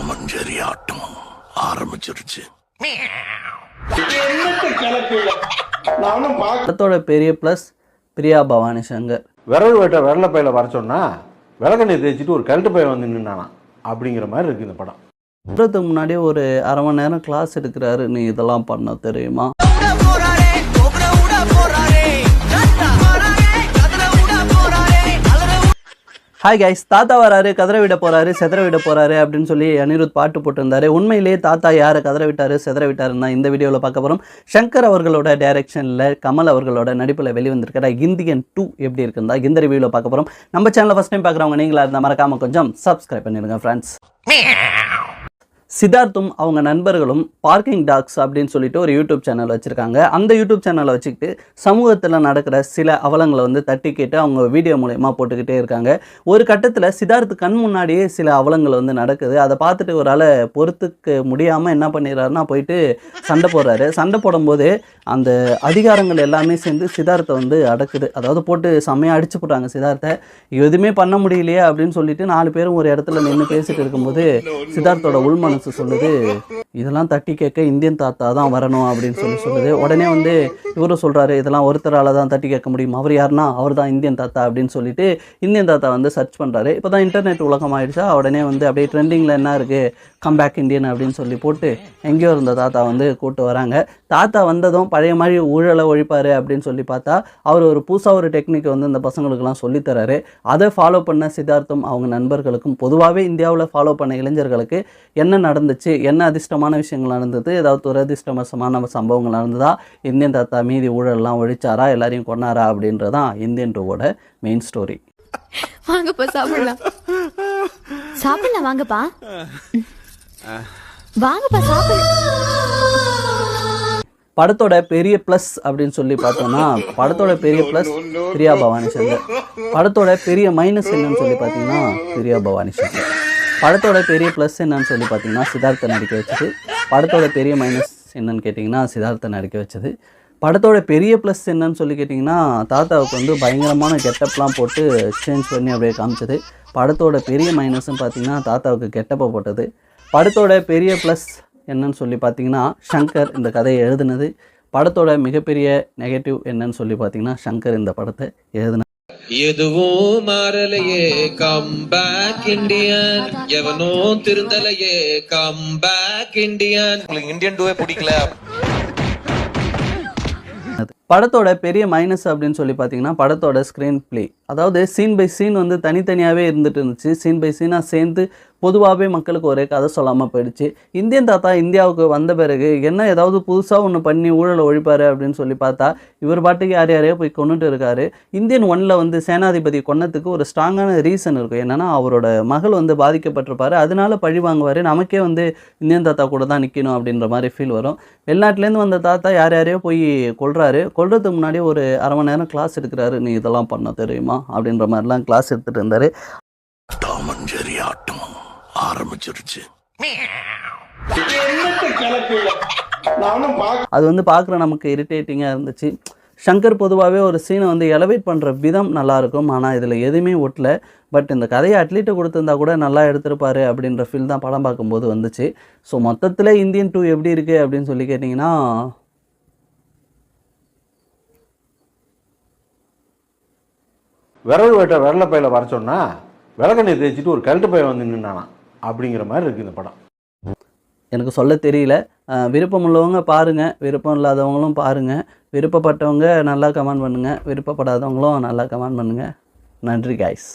Tom and Jerry ஆட்டம் ஆரம்பிச்சிருச்சு. நானும் படத்தோட பெரிய ப்ளஸ் பிரியா பவானி சங்கர். விரல் வெட்ட விரல பையில வர சொன்னா விளக்கெண்ணெய் தேய்ச்சிட்டு ஒரு கழட்டு பையன் வந்து நின்னானா அப்படிங்கிற மாதிரி இருக்கு இந்த படம். சொல்கிறதுக்கு முன்னாடி ஒரு அரை மணி நேரம் கிளாஸ் எடுக்கிறாரு நீ இதெல்லாம் பண்ண தெரியுமா? ஹாய் கைஸ் தாத்தா வராரு கதற விட போறாரு செதற விட போறாரு அப்படின்னு சொல்லி அனிருத் பாட்டு போட்டிருந்தாரு. உண்மையிலேயே தாத்தா யாரை கதற விட்டாரு செதற விட்டாருன்னா இந்த வீடியோவில் பார்க்க போகிறோம் சங்கர் அவர்களோட டைரக்ஷனில் கமல் அவர்களோட நடிப்பில் வெளிவந்திருக்கிற இந்தியன் டூ எப்படி இருக்குந்தா இந்த ரிவியூவில் பார்க்க போகிறோம் நம்ம சேனலில் ஃபஸ்ட் டைம் பார்க்குறவங்க நீங்களா இருந்தால் மறக்காம கொஞ்சம் சப்ஸ்கிரைப் பண்ணிடுங்க ஃப்ரெண்ட்ஸ் சித்தார்த்தும் அவங்க நண்பர்களும் பார்க்கிங் டாக்ஸ் அப்படின்னு சொல்லிட்டு ஒரு யூடியூப் சேனல் வச்சுருக்காங்க. அந்த யூடியூப் சேனலை வச்சுக்கிட்டு சமூகத்தில் நடக்கிற சில அவலங்களை வந்து தட்டி கேட்டு அவங்க வீடியோ மூலயமா போட்டுக்கிட்டே இருக்காங்க. ஒரு கட்டத்தில் சித்தார்த்து கண் முன்னாடியே சில அவலங்கள் வந்து நடக்குது. அதை பார்த்துட்டு ஒரு ஆளை பொறுத்துக்க முடியாமல் என்ன பண்ணிடுறாருன்னா போயிட்டு சண்டை போடுறாரு. சண்டை போடும்போது அந்த அதிகாரங்கள் எல்லாமே சேர்ந்து சித்தார்த்தை வந்து அடக்குது. அதாவது போட்டு செம்மையாக அடிச்சு போட்டாங்க சித்தார்த்தை. எதுவுமே பண்ண முடியலையே அப்படின்னு சொல்லிட்டு நாலு பேரும் ஒரு இடத்துல நின்று பேசிட்டு இருக்கும்போது சித்தார்த்தோட உள்மனம் மனசு சொல்லுது இதெல்லாம் தட்டி கேட்க இந்தியன் தாத்தா தான் வரணும் அப்படின்னு சொல்லி சொல்லுது. உடனே வந்து இவரும் சொல்றாரு இதெல்லாம் ஒருத்தரால தான் தட்டி கேட்க முடியும். அவர் யாருன்னா அவர் தான் இந்தியன் தாத்தா அப்படின்னு சொல்லிட்டு இந்தியன் தாத்தா வந்து சர்ச் பண்றாரு. இப்போ தான் இன்டர்நெட் உலகம் ஆயிடுச்சா உடனே வந்து அப்படியே ட்ரெண்டிங்கில் என்ன இருக்கு? கம்பேக் இந்தியன் அப்படின்னு சொல்லி போட்டு எங்கேயோ இருந்த தாத்தா வந்து கூட்டு வராங்க. தாத்தா வந்ததும் பழைய மாதிரி ஊழலை ஒழிப்பார் அப்படின்னு சொல்லி பார்த்தா அவர் ஒரு புதுசாக ஒரு டெக்னிக் வந்து இந்த பசங்களுக்கெல்லாம் சொல்லித்தராரு அதை ஃபாலோ பண்ண சித்தார்த்தம் அவங்க நண்பர்களுக்கும் பொதுவாகவே இந்தியாவில் ஃபாலோ பண்ண இளைஞர்களுக்கு என்ன நடந்துச்சு? என்ன அதிர்ஷ்டமான விஷயங்கள் நடந்தது? ஏதாவது துரதிர்ஷ்டமசமான சம்பவங்கள் நடந்ததா? இந்தியன் தாத்தா மீதி ஊழல்லாம் ஒழிச்சாரா? எல்லாரையும் கொண்டாரா அப்படின்றதான் இந்தியன் டூவோட மெயின் ஸ்டோரி வாங்கப்பா சாப்பிடலாம். சாப்பிடலாம் வாங்கப்பா. வாங்கப்பா சாப்பிடலாம். படத்தோட பெரிய ப்ளஸ் அப்படின்னு சொல்லி பார்த்தோம்னா படத்தோட பெரிய ப்ளஸ் பிரியா பவானி சங்கர் படத்தோட பெரிய மைனஸ் என்னன்னு சொல்லி பார்த்தீங்கன்னா பிரியா பவானி சங்கர் படத்தோட பெரிய ப்ளஸ் என்னன்னு சொல்லி பார்த்தீங்கன்னா சித்தார்த்தை நடிக்க வச்சது. படத்தோட பெரிய மைனஸ் என்னன்னு கேட்டிங்கன்னா சித்தார்த்தை நடிக்க வச்சது. படத்தோட பெரிய ப்ளஸ் என்னன்னு சொல்லி கேட்டிங்கன்னா தாத்தாவுக்கு வந்து பயங்கரமான கெட்டப்லாம் போட்டு சேஞ்ச் பண்ணி அப்படியே காமிச்சது. படத்தோட பெரிய மைனஸ்ன்னு பார்த்தீங்கன்னா தாத்தாவுக்கு கெட்டப்பை போட்டது. படத்தோட பெரிய ப்ளஸ் என்னன்னு சொல்லி பார்த்தீங்கன்னா ஷங்கர் இந்த கதையை எழுதுனது. படத்தோட மிகப்பெரிய நெகட்டிவ் என்னன்னு சொல்லி பார்த்தீங்கன்னா ஷங்கர் இந்த படத்தை எழுதுன எதுவும் மாறலையே கம் பேக் இந்தியன் எவனோ திருந்தலையே கம் பேக் இந்தியன் உங்களுக்கு இந்தியன் டூவே பிடிக்கல. படத்தோட பெரிய மைனஸ் அப்படின்னு சொல்லி பார்த்தீங்கன்னா படத்தோட ஸ்க்ரீன் ப்ளே அதாவது சீன் பை சீன் வந்து தனித்தனியாகவே இருந்துட்டு இருந்துச்சு. சீன் பை சீனாக சேர்ந்து பொதுவாகவே மக்களுக்கு ஒரே கதை சொல்லாமல் போயிடுச்சு. இந்தியன் தாத்தா இந்தியாவுக்கு வந்த பிறகு என்ன ஏதாவது புதுசாக ஒன்று பண்ணி ஊழலை ஒழிப்பார் அப்படின்னு சொல்லி பார்த்தா இவர் பாட்டுக்கு யார் யாரையோ போய் கொண்டுட்டு இருக்காரு. இந்தியன் ஒன்னில் வந்து சேனாதிபதி கொன்னதுக்கு ஒரு ஸ்ட்ராங்கான ரீசன் இருக்கும். என்னென்னா அவரோட மகள் வந்து பாதிக்கப்பட்டிருப்பார். அதனால பழி வாங்குவார். நமக்கே வந்து இந்தியன் தாத்தா கூட தான் நிற்கணும் அப்படின்ற மாதிரி ஃபீல் வரும். வெளிநாட்டிலேருந்து வந்த தாத்தா யார் யாரையோ போய் கொள்கிறாரு கொல்றதுக்கு முன்னாடி ஒரு அரை மணி நேரம் கிளாஸ் எடுக்கிறாரு. நீ இதெல்லாம் பண்ண தெரியுமா? அப்படின்ற மாதிரிலாம் கிளாஸ் எடுத்துகிட்டு இருந்தார். டாமஞ்சேரி ஆட்டம் ஆரம்பிச்சிருச்சு. அது வந்து பார்க்குற நமக்கு இரிட்டேட்டிங்காக இருந்துச்சு. ஷங்கர் பொதுவாகவே ஒரு சீனை வந்து எலவேட் பண்ணுற விதம் நல்லாயிருக்கும் ஆனால் இதில் எதுவுமே ஒட்டல. பட் இந்த கதையை அட்லீட்டை கொடுத்துருந்தா கூட நல்லா எடுத்திருப்பாரு அப்படின்ற ஃபீல் தான் படம் பார்க்கும்போது வந்துச்சு. ஸோ மொத்தத்தில் இந்தியன் டூ எப்படி இருக்குது அப்படின்னு சொல்லி கேட்டிங்கன்னா விரல் வெட்ட விரல பையில வர சொன்னா விளக்கெண்ணெய் தேய்ச்சிட்டு ஒரு கழட்டு பையன் வந்து நின்னானா அப்படிங்கிற மாதிரி இருக்கு இந்த படம். எனக்கு சொல்ல தெரியல. விருப்பம் உள்ளவங்க பாருங்கள் விருப்பம் இல்லாதவங்களும் பாருங்கள் விருப்பப்பட்டவங்க நல்லா கமெண்ட் பண்ணுங்கள் விருப்பப்படாதவங்களும் நல்லா கமெண்ட் பண்ணுங்கள் நன்றி காய்ஸ்